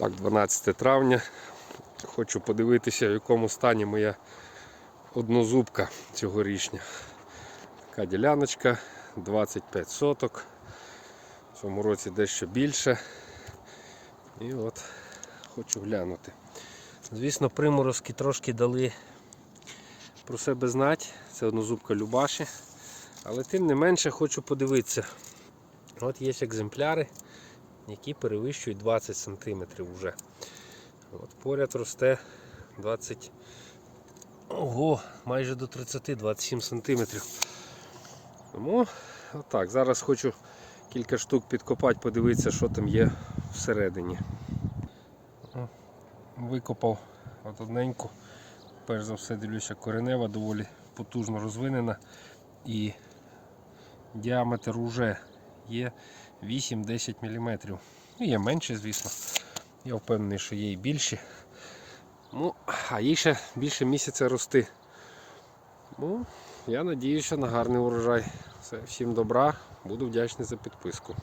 Так, 12 травня. Хочу подивитися, в якому стані моя однозубка цьогорічня. Така діляночка, 25 соток. В цьому році дещо більше. І от хочу глянути. Звісно, приморозки трошки дали про себе знати. Це однозубка Любаші. Але тим не менше хочу подивитися. От є екземпляри, які перевищують 20 см вже. От поряд росте 20. Ого, майже до 30-27 см. Тому отак. Зараз хочу кілька штук підкопати, подивитися, що там є всередині. Викопав от одненьку. Перш за все дивлюся, коренева доволі потужно розвинена і діаметр уже є 8-10 мм. Ну, є менше, звісно. Я впевнений, що є і більші. Ну, а їй ще більше місяця рости. Ну, я надіюся на гарний урожай. Все, всім добра, буду вдячний за підписку.